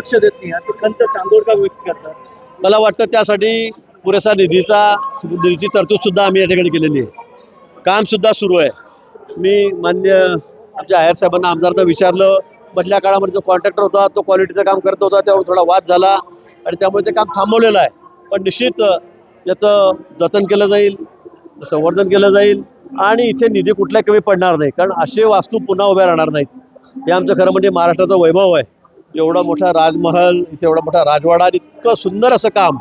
लक्ष देत नाही आणि ते खंत चांदोडकर व्यक्त करतात. मला वाटतं त्यासाठी पुरेसा निधीचा निधीची तरतूद सुद्धा आम्ही या ठिकाणी केलेली आहे. काम सुद्धा सुरू आहे. मी मान्य आमच्या आयर साहेबांना आमदारांना विचारलं मधल्या काळामध्ये जो कॉन्ट्रॅक्टर होता तो क्वालिटीचं काम करत होता त्यावर थोडा वाद झाला आणि त्यामुळे ते काम थांबवलेलं आहे. पण निश्चित याचं जतन केलं जाईल संवर्धन केलं जाईल आणि इथे निधी कुठल्या कमी पडणार नाही. कारण असे वास्तू पुन्हा उभ्या राहणार नाहीत. हे आमचं खरं म्हणजे महाराष्ट्राचं वैभव आहे. एवढा मोठा राजमहल इथे एवढा मोठा राजवाडा आणि इतकं सुंदर असं काम.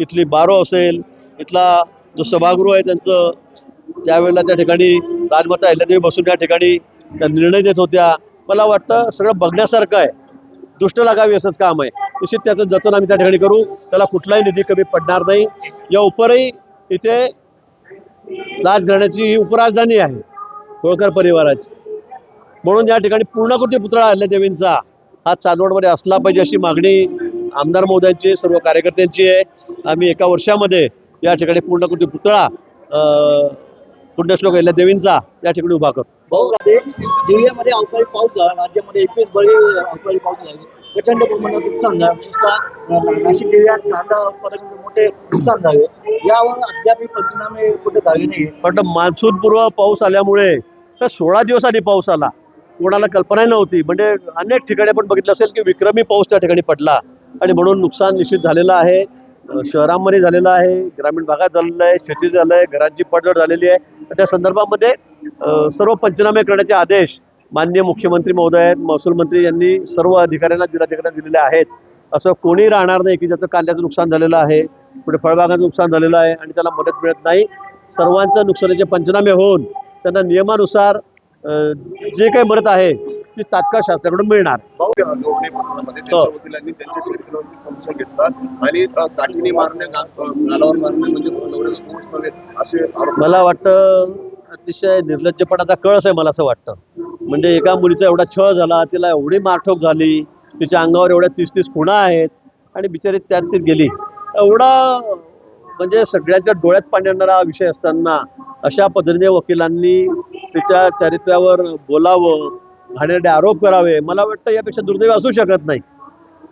इथली बारो असेल इथला जो सभागृह आहे त्यांचं त्यावेळेला त्या ठिकाणी राजमाता अहिल्यादेवी बसून त्या ठिकाणी त्या निर्णय देत होत्या. मला वाटतं सगळं बघण्यासारखं आहे. दृष्ट लागावी असंच काम आहे. निश्चित त्याचं जतन आम्ही त्या ठिकाणी करू. त्याला कुठलाही निधी कमी पडणार नाही. या उपरही इथे राजघराण्याची ही उपराजधानी आहे होळकर परिवाराची. म्हणून या ठिकाणी पूर्णकृती पुतळा अहिल्यादेवींचा हा चांदवडमध्ये असला पाहिजे अशी मागणी आमदार महोदयांची सर्व कार्यकर्त्यांची आहे. आम्ही एका वर्षामध्ये या ठिकाणी पूर्णकृती पुतळा पुण्यश्लोक अहिल्यादेवींचा या ठिकाणी उभा करू भाऊ राजे जिल्ह्यामध्ये अवकाळी पाऊस झाला राज्यामध्ये एकवीस बळी अवकाळी पाऊस झाले. प्रचंड प्रमाणात नुकसान झालं. विशेषतः नाशिक जिल्ह्यात कांदा मोठे नुकसान झाले. यावर अद्याप पंचनामे कुठे झाले नाही पण मान्सूनपूर्व पाऊस आल्यामुळे तर सोळा दिवस आधी पाऊस आला. कोणाला कल्पनाही नव्हती. म्हणजे अनेक ठिकाणी आपण बघितलं असेल की विक्रमी पाऊस त्या ठिकाणी पडला. आणि म्हणून नुकसान निश्चित झालेलं आहे. शहरांमध्ये झालेलं आहे ग्रामीण भागात झालेलं आहे शेती झालं आहे घरांची पडझड झालेली आहे. त्या संदर्भामध्ये सर्व पंचनामे करण्याचे आदेश माननीय मुख्यमंत्री महोदय आहेत महसूल मंत्री यांनी सर्व अधिकाऱ्यांना जिल्हाधिकाऱ्यांना दिलेले आहेत. असं कोणी राहणार नाही की ज्याचं कांद्याचं नुकसान झालेलं आहे म्हणजे पुढे फळबागांचं नुकसान झालेलं आहे आणि त्याला मदत मिळत नाही. सर्वांचं नुकसानीचे पंचनामे होऊन त्यांना नियमानुसार जे काही मदत आहे ती तात्काळ शासनाकडून मिळणार. मारणे म्हणजे मला वाटतं अतिशय निर्लज्जपणाचा कळस आहे मला असं वाटतं. म्हणजे एका मुलीचा एवढा छळ झाला तिला एवढी मारठोक झाली तिच्या अंगावर एवढ्या तीस तीस खुणा आहेत आणि बिचारी त्यात ती गेली. एवढा म्हणजे सगळ्यांच्या डोळ्यात पाणी आणणारा हा विषय असताना अशा पद्धतीने वकिलांनी तिच्या चारित्र्यावर बोलावं घाणेरडे आरोप करावे मला वाटतं यापेक्षा दुर्दैव असू शकत नाही.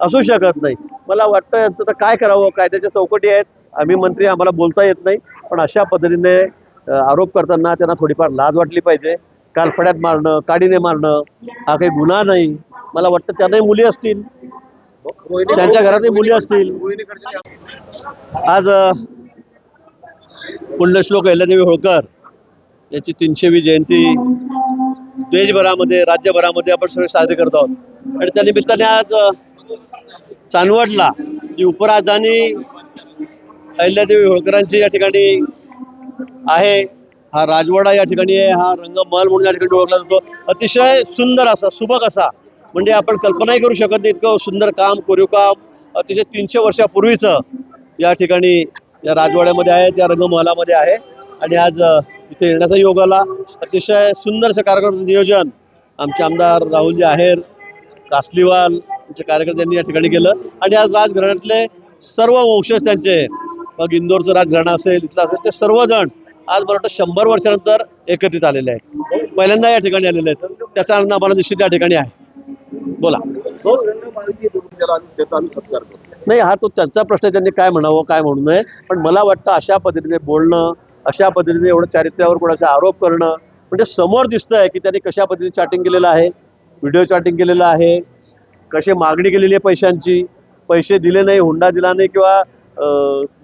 असू शकत नाही. मला वाटतं यांचं तर काय करावं कायद्याच्या चौकटी आहेत. आम्ही मंत्री आम्हाला बोलता येत नाही. पण अशा पद्धतीने आरोप करताना त्यांना थोडीफार लाज वाटली पाहिजे. कालफड्यात मारणं काडीने मारणं हा काही गुन्हा नाही. मला वाटतं त्यांनाही मुली असतील. त्यांच्या घरातही मुली असतील. आज पुण्यश्लोक अहिल्यादेवी होळकर यांची तीनशेवी जयंती देशभरामध्ये राज्यभरामध्ये आपण सगळे साजरे करत आहोत. आणि त्या निमित्ताने आज चांदवडला जी उपराजधानी अहिल्यादेवी होळकरांची या ठिकाणी आहे हा राजवाडा या ठिकाणी आहे हा रंगमहल म्हणून या ठिकाणी ओळखला जातो. अतिशय सुंदर असा सुबक असा म्हणजे आपण कल्पनाही करू शकत नाही इतकं सुंदर काम कोरीव काम अतिशय तीनशे वर्षापूर्वीचं या ठिकाणी या राजवाड्यामध्ये आहे त्या रंगमहलामध्ये आहे. आणि आज इथे येण्याचा योग आला. अतिशय सुंदरसं कार्यक्रमाचं नियोजन. आमचे आमदार राहुलजी आहेर कासलीवाल यांच्या कार्यकर्त्यांनी या ठिकाणी केलं. आणि आज राजघराण्यातले सर्व वंशज त्यांचे मग इंदोरचं राजघराणं असेल इथलं असेल ते सर्वजण आज मला वाटतं शंभर वर्षानंतर एकत्रित आलेले आहेत. पहिल्यांदा या ठिकाणी आलेले आहेत. त्याचा आनंद आम्हाला निश्चित या ठिकाणी आहे. बोला. नाही हा तो त्यांचा प्रश्न त्यांनी काय म्हणावं काय म्हणू नये. पण मला वाटतं अशा पद्धतीने बोलणं अशा पद्धतीने एवढं चारित्र्यावर कोणाचा आरोप करणं म्हणजे समोर दिसतंय की त्यांनी कशा पद्धतीने चॅटिंग केलेलं आहे व्हिडिओ चॅटिंग केलेलं आहे कशी मागणी केलेली आहे पैशांची पैसे दिले नाही हुंडा दिला नाही किंवा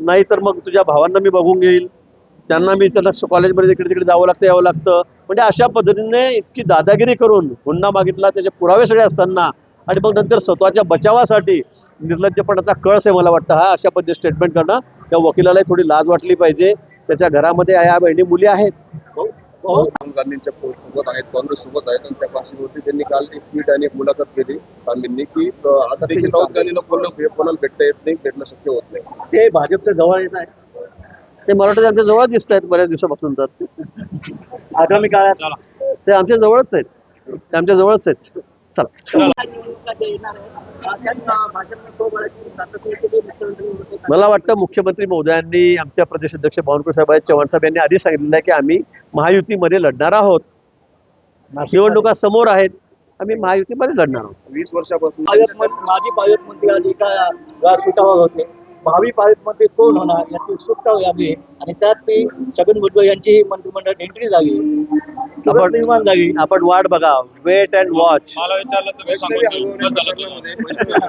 नाही तर मग तुझ्या भावांना मी बघून घेईल त्यांना मी त्यांना कॉलेजमध्ये इकडे तिकडे जावं लागतं यावं लागतं. म्हणजे अशा पद्धतीने इतकी दादागिरी करून हुंडा मागितला त्याचे पुरावे सगळे असताना आणि मग नंतर स्वतःच्या बचावासाठी निर्लज्जपणाचा कळस आहे मला वाटतं. हा अशा पद्धतीने स्टेटमेंट करणं त्या वकिलालाही थोडी लाज वाटली पाहिजे. त्याच्या घरामध्ये या बहिणी मुली आहेत. राहुल गांधींच्या सोबत आहेत काँग्रेस सोबत आहेत. आणि त्या पार्श्वभूमीवरती त्यांनी काल एक ट्विट आणि एक मुलाखत केली गांधींनी की आता देखील राहुल गांधींना कोणाला कोणाला भेटता येत नाही भेटणं शक्य होत नाही. ते भाजपच्या जवळ येत आहे ते मराठी त्यांच्या जवळच दिसत आहेत बऱ्याच दिवसापासून तर. आगामी काळात ते आमच्या जवळच आहेत. ते आमच्या जवळच आहेत. चला. मला वाटतं मुख्यमंत्री महोदयांनी आमच्या प्रदेश अध्यक्ष बावनकुळे साहेब आहेत. चव्हाण साहेब यांनी आधी सांगितलेलं आहे की आम्ही महायुतीमध्ये लढणार आहोत. निवडणुका समोर आहेत. आम्ही महायुतीमध्ये लढणार आहोत. वीस वर्षापासून. माजी पालकमंत्री एका व्यासपीठावर होते? भावी पालकमंत्री कोण होणार याची उत्सुकता लागली आणि त्यात ती छगन भुजबळ यांची मंत्रिमंडळात एंट्री झाली. आपण- निर्माण झाली. आपण वाट बघा. वेट अँड वॉच मला विचारलं तुम्ही